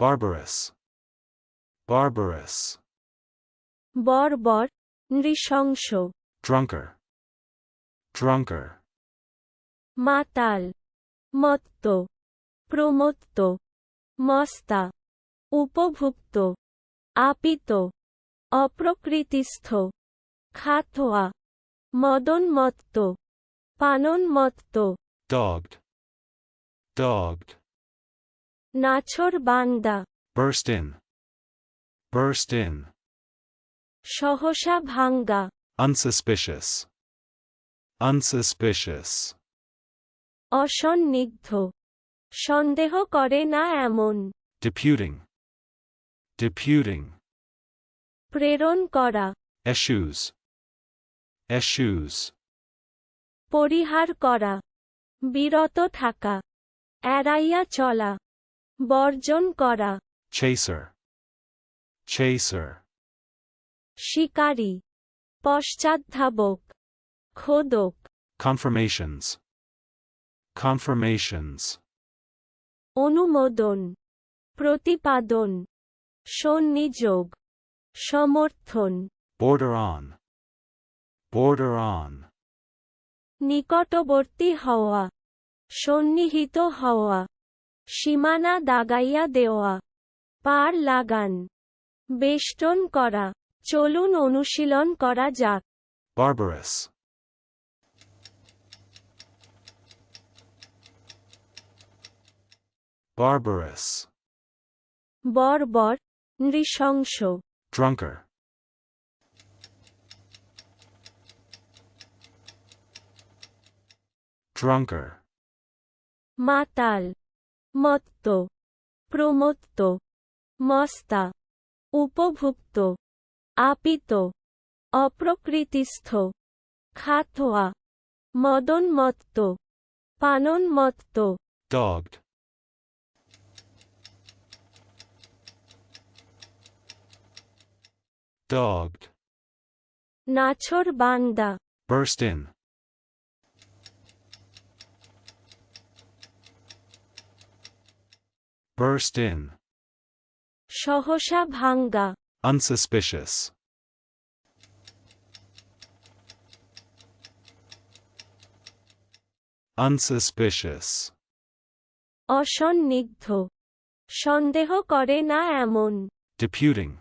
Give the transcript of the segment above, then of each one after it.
barbarous, barbarous, বর্বর নৃশংস। Drunker, drunker, মাতাল মত্ত প্রমত্ত মস্তা উপভুক্ত আপিত অপ্রকৃতিস্থ খাতোয়া মদনমত্ত পাননমত্ত। Dogged, dogged, নাছর বান্দা burst in, burst in, সহসা ভাঙ্গা unsuspicious, unsuspicious, অসন্নিগ্ধ সন্দেহ করে না এমন deputing, deputing, প্রেরণ করা eschews, eschews, পরিহার করা বিরত থাকা এড়াইয়া চলা বর্জন করা। Chaser, chaser, শিকারী। পশ্চাদ্ধাবক। খোদক। Confirmations, confirmations, অনুমোদন। প্রতিপাদন। সন্নিযোগ। সমর্থন। Border on, border on, নিকটবর্তী হওয়া। সন্নিহিত হওয়া। সীমানা দাগাইয়া দেওয়া। পার লাগান। বেষ্টন করা। চলুন অনুশীলন করা যাক। Barbarous, barbarous, বর্বর। নৃশংস। Drunker, drunker, মাতাল। মত্ত প্রমত্ত মস্তা উপভুক্ত আপিত অপ্রকৃতিস্থ খাতোয়া মদনমত্ত পাননমত্ত। Dogged, dogged, নাছর বান্দা। Burst in, burst in, সহসা ভাঙ্গা unsuspicious, unsuspicious, অসন্নিগ্ধ সন্দেহ করে না এমন deputing,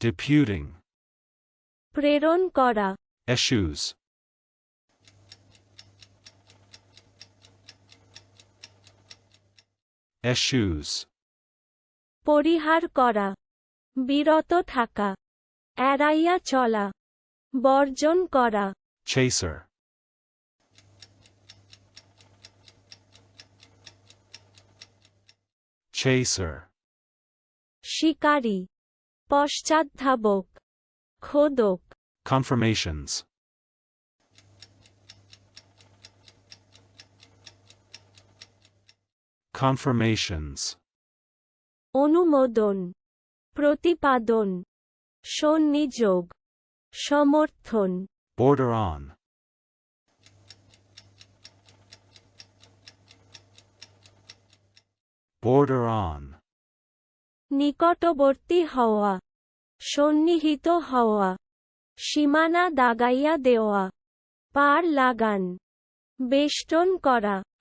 deputing, প্রেরণ করা eschews, Eschews, পরিহার করা। বিরত থাকা। এড়াইয়া চলা। বর্জন করা। Chaser, chaser, শিকারী। পশ্চাদ্ধাবক। খোদক। Confirmations, confirmations, অনুমোদন প্রতিপাদন সন্নিযোগ সমর্থন। Border on, border on, নিকটবর্তী হওয়া সন্নিহিত হওয়া সীমানা দাগাইয়া দেওয়া পার লাগান বেষ্টন করা।